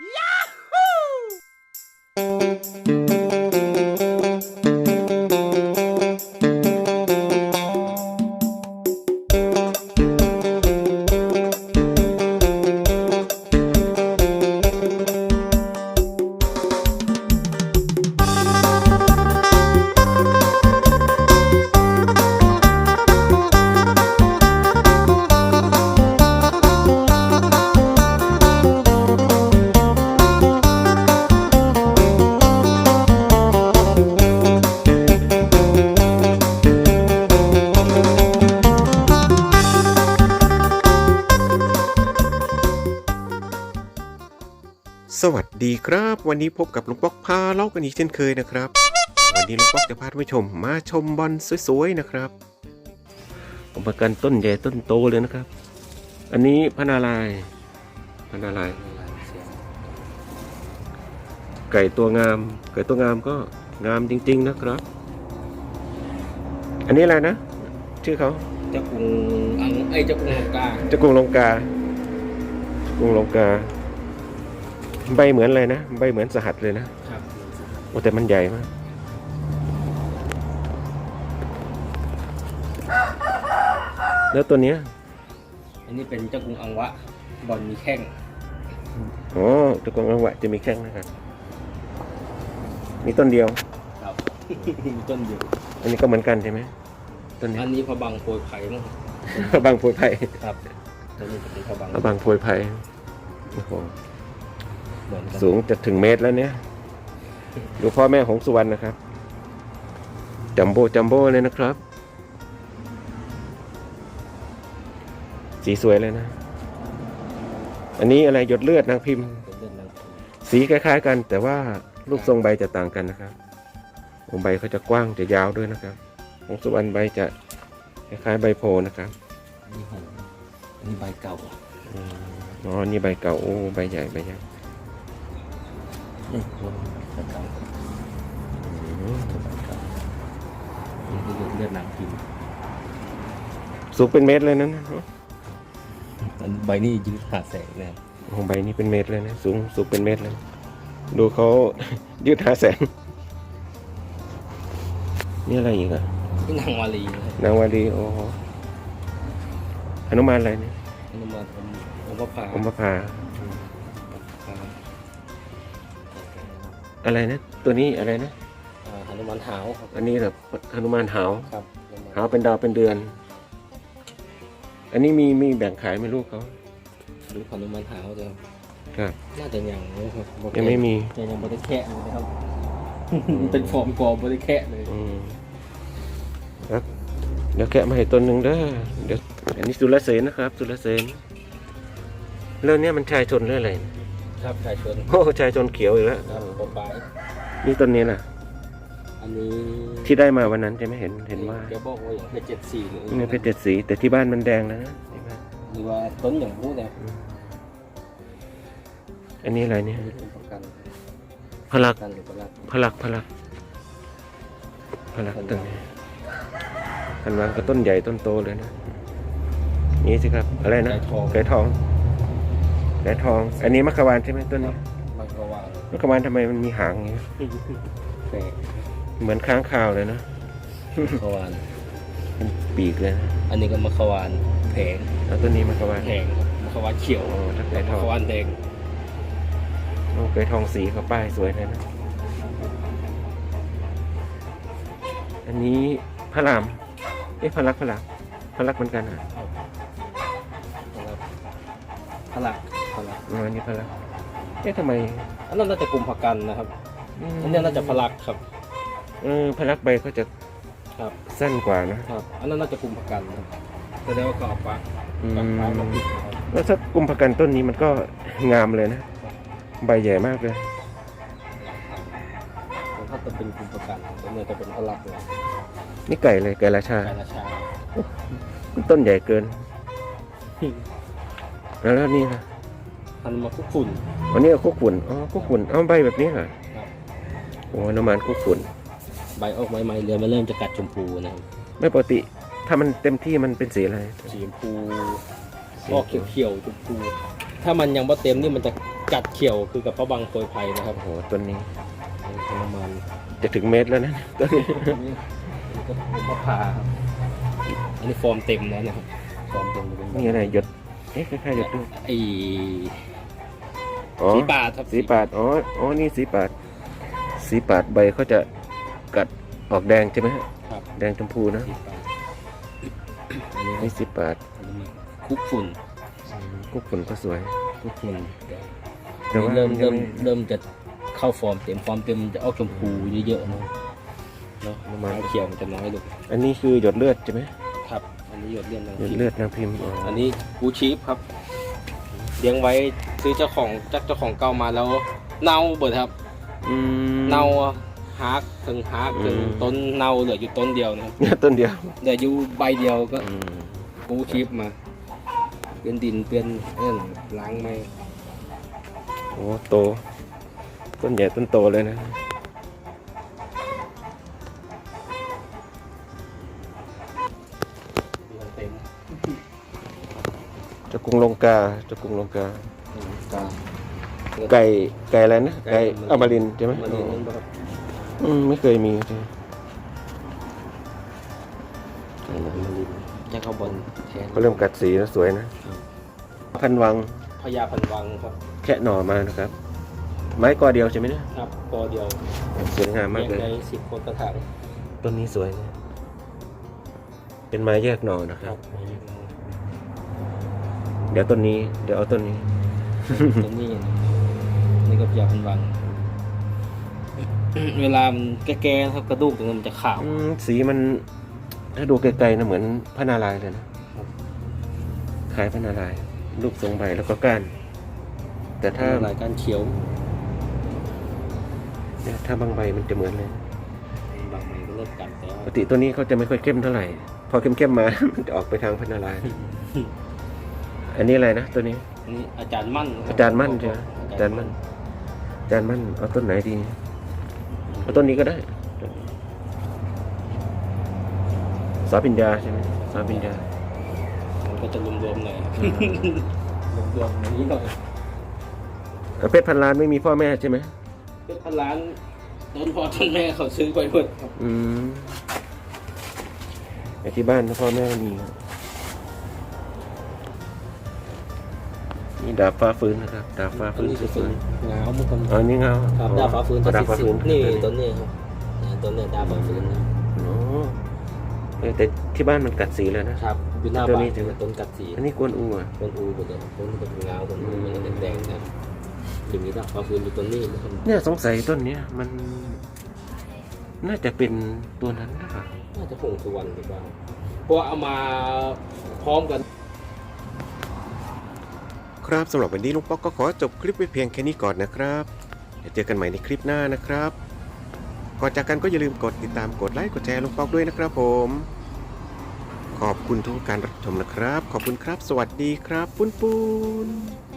Yahoo! สวัสดีครับ วันนี้พบกับลุงป๊อกพาเล่ากันอีกเช่นเคยนะครับ วันนี้ลุงป๊อกจะพาท่านผู้ชมมาชมบอลสวยๆนะครับผมประกันต้นใหญ่ต้นโตเลยนะครับ อันนี้พระนารายณ์พระนารายณ์ไก่ตัวงาม ไก่ตัวงามก็งามจริง ๆนะครับ อันนี้อะไรนะ ชื่อเขาเจ้ากรุงอังไอ้ยเจ้ากรุงลังกาเจะกรุงลงกาเจ้ากรุงลงกา ใบเหมือนอะไรนะ ใบเหมือนสหัสเลยนะครับโอ้แต่มันใหญ่มากแล้วตัวเนี้ยอันนี้เป็นเจ้ากรุงอังวะ บอลมีแข้งอ๋อตะกวงอังวะจะมีแข้งนะครับมีต้นเดียวครับมีต้นเดียว อันนี้ก็เหมือนกันใช่ไหมต้นนี้อันนี้พะบังโปรยไผ่มั้งบางโพยไผ่ครับตัวนี้จะเป็นพะบังบางโพยไผ่โอ้โห เหมือนกันสูงจะถึงเมตรแล้วเนี่ยดูพ่อแม่ของสุวรรณนะครับ จัมโบ้จัมโบ้เลยนะครับ สีสวยเลยนะ อันนี้อะไรหยดเลือดนางพิมพ์เป็นเรื่องนั้นสีคล้าย ๆ กัน แต่ว่ารูปทรงใบจะต่างกันนะครับของใบเขาจะกว้างจะยาวด้วยนะครับ ของสุวรรณใบจะคล้ายๆใบโพธิ์นะครับอันนี้ของอันนี้ใบเก่าอืมอ๋อนี่ใบเก่าโอ้ใบใหญ่ใบใหญ่ นี่รวมใบเก่าอืมใบเก่านี่คือเลือดหนังพิมพ์สูงเป็นเมตรเลยนะอันใบนี้ยืดหาแสงนะครับของใบนี้เป็นเมตรเลยนะสูงสูงเป็นเมตรเลย ดูเขายืดหาแสงนี่อะไรอีกอะนี่นางวาลีนะครับนางวาลีโอ้โหหนุมานอะไรเนี่ยอันนี้มาผมผมก็พาอมพาพ อะไรนะ ตัวนี้อะไรนะอ่าหนุมานหาวครับ อันนี้แบบหนุมานหาวครับหาวเป็นดาวเป็นเดือน อันนี้มีมีแบ่งขายไหม่ลูกเขาหรือหนุมานหาวจะครับ น่าจะยังนะครับยังไม่มีจะยังไม่ได้แคะเลยนะครับเป็นฟอร์มกรอบไม่ได้แคะเลยอืมครับเดี๋ยวแกะมาให้ต้นหนึ่งเด้อเดี๋ยวอันนี้สุรเสนนะครับสุรเสนเรื่องเนี้ยมันชายชนเรื่องอะไร ครับชายชนโอ้ชายชนเขียวอีกแล้วครับปปลายนี่ต้นนี้ล่ะ อันนี้ที่ได้มาวันนั้นใช่ไหมเห็นเห็นว่าแกบอกว่าอย่างเป็นเจ็ดสี่หรือนี่เป็นเจ็ดสี แต่ที่บ้านมันแดงนะที่บ้านหรือว่าต้นอย่างพูดเนี่ยอันนี้อะไรเนี่ยอันนี้เป็นประกันพลักประกันหรือประกันพลักพลักพลักต้นนี้พันวางก็ต้นใหญ่ต้นโตเลยนะนี่สิครับอะไรนะไก่ทอง ไก่ทองไก่ทอง อันนี้มัคควานใช่ไหมต้นนี้มันก็วางมัคควานทำไมมันมีหางอย่างเงี้ยแปะเหมือนค้างคาวเลยนะขวาน เป็นปีกเลยนะอันนี้ก็มะขวานแผงแล้วต้นนี้มัคควานแผงครับมะขวานเขียวโอ้ถ้าไก่ทมะองขวานแดงโอ้ไก่ทองสีเขาป้ายสวยเลยนะ อันนี้พระราม เอ๊ะพระลักษณ์พระลักษณ์พระลักษณ์เหมือนกันอะนะครับพลักพลัก อ๋ออันนี้พระลักษณ์เอ๊ะทำไมอันนั้นน่าจะกลุ่มผักกันนะครับอันนี้น่าจะพลักครับเออพระลักษณ์ใบเขาจะครับสั้นกว่านะครับอันนั้นน่าจะกลุ่มผักกันครับแสดงว่าก็เอาปักอืปักมปลายมาปิดนะครับแล้วถ้ากุมภกันต้นนี้มันก็งามเลยนะ ใบใหญ่มากเลยแต่ถ้าจะเป็นกลุ่มผักกันตัวนี้จะเป็นพลักเลยนี่ไก่เลยไก่ราชาไก่ราชาต้นใหญ่เกิน แล้วแล้วนี่นะ พันมาคุกฝุ่นอันนี้คุกฝุ่นอ๋อคุกฝุ่นเอาใบแบบนี้เหรอครับโอ้หนุมานคุกฝุ่นใบออกใหม่ๆเรือมันเริ่มจะกัดชมพูนะครับไม่ปกติถ้ามันเต็มที่มันเป็นสีอะไรสีชมพูออกเขียวๆชมพูถ้ามันยังบ่เต็มนี่มันจะกัดเขียวคือกับพระบังโปรยไผ่นะครับโอ้โหต้นนี้ประมาณจะถึงเมตรแล้วนะต้นนี้นี้นี่ก็เป็นมะพร้าวครับอันนี้ฟอร์มเต็มแล้วนะครับฟอร์มเต็มเลยเป็นนี่อะไรหยด เอ๊ะคล้ายๆหยดด้วยไอ้อ๋อสีปาดครับสีปาดอ๋ออ๋อนี่สีปาด สีปาดใบเขาจะกัดออกแดงใช่ไหมฮะครับแดงชมพูนะสีปาดอันนี้นี่สีปาดอันนี้คุกฝุ่นกุ๊กฝุ่นก็สวย คุกฝุ่นแต่ว่าเริ่มมันยัเริ่งมไม่ เริ่มจะเข้าฟอร์มเต็มฟอร์มเต็มจะออกชมพูเยอะๆนะเนาะประมาณเอาเขียวมันจะน้อยลงอันนี้คือหยดเลือดใช่ไหมครับ อันนี้หยดเลี่ยนนางหยดพิมเลือพ์ดนางพิมพ์อ๋อออันนี้กูชีฟครับเลี้ยงไว้ซื้อเจ้าของจากเจ้าของเก่ามาแล้ว เน่าเบิดครับ อืม เน่าฮักถึงฮักถึงอืม ต้นเน่าเหลืออยู่ต้นเดียวนะครับเนี่ยต้นเดียวเหลืออยู่ใบเดียวก็อืมกูชีฟมาเป็นดินเป็นเอื้อนล้างไม่โอ้โต ต้นใหญ่ต้นโตเลยนะ กรุงลงกาเจะกรุงลงกากา ไก่ไก่อะไรนะไก่ไก่อมรินทร์ใช่ไหมมันนี่นั่นบ่ครับอืมไม่เคยมีใช่ไหมไก่มันลินแค่เขาบนแทนเขาเริ่มกัดสีแล้วสวยนะ พันวังพญาพันวังครับ แค่หน่อมานะครับ ไม้กอเดียวใช่ไหมเนะครับกอเดียวสวยงามมากเลี้ยงเลยในสิบคนกระถางต้นนี้สวยนะเป็นไม้แยกหน่อนะครับเดี๋ยวต้นนี้ เดี๋ยวเอาต้นนี้ ตรงนี้ นี่ก็พญาพันวัง เวลามันแก่ๆนะครับกระดูกตรงนั้นมันจะขาว อืมสีมันถ้าดูไกลๆนะเหมือนพระนารายณ์เลยนะคล้ายพระนารายณ์รูปทรงใบแล้วก็ก้าน แต่ถ้าลายการเขียวเนี่ยถ้าบางใบมันจะเหมือนเลย บางมันก็เริ่มกัดแต่ปว่ากติตัวนี้เขาจะไม่ค่อยเข้มเท่าไหร่ พอเข้มๆมา มันจะออกไปทางพระนารายณ์ อันนี้อะไรนะตัวนี้ อันนี้อาจารย์มั่นคบอาจารย์มั่นใช่ไหมอาจารย์มั่น อาจารย์มั่นเอาต้นไหนดี เอาต้นนี้ก็ได้ สาปิญญาใช่ไหมสาปิญญา มันก็จะรวมๆหน่อยรวมๆอย่างนี้หน่อยเอาเพชรพันล้านไม่มีพ่อแม่ใช่ไหมเป็นพันล้านต้นพ่อต้นแม่เขาซื้อไปเพื่อครับ อืมไอ้ที่บ้านนะพ่อแม่มีครับ นี่ดาบฟ้าฟื้นนะครับ ดาบฟ้าอันฟื้นนี้สจะเป็วนยเงามุกกันๆอ๋อนี่เงาครับอ๋อดาวฟ้าฟื้นจะดาบฟ้าสิฟื้นนี่ตัวต้นนี้ครับเนี่ยต้นนี้ดาวฟ้าฟื้นนะโอ้เออแต่ที่บ้านมันกัดสีแล้วนะ ครับอยู่หน้าตัวบ้านี้นใช่ไหมต้นกัดสีอันนี้กวนอูอะต้นอูหมดเลยต้นนี้ก็เป็นเงาต้นนี้มันจะแดงๆนะอย่างนี้ดาวฟ้าฟื้นอยู่ต้นนี้นะครับเนี่ยสงสัยต้นเนี้ยมัน น่าจะเป็นตัวนั้นนะครับน่าจะพงสุวรรณหรือเปล่าเพราะว่าเอามาพร้อมกัน ครับสำหรับวันนี้ลุงป๊อกก็ขอจบคลิปไว้เพียงแค่นี้ก่อนนะครับเดี๋ยวเจอกันใหม่ในคลิปหน้านะครับก่อนจากกันก็อย่าลืมกดติดตามกดไลค์กดแชร์ลุงป๊อกด้วยนะครับผม ขอบคุณทุกการรับชมนะครับ ขอบคุณครับ สวัสดีครับปุ้นปุ้น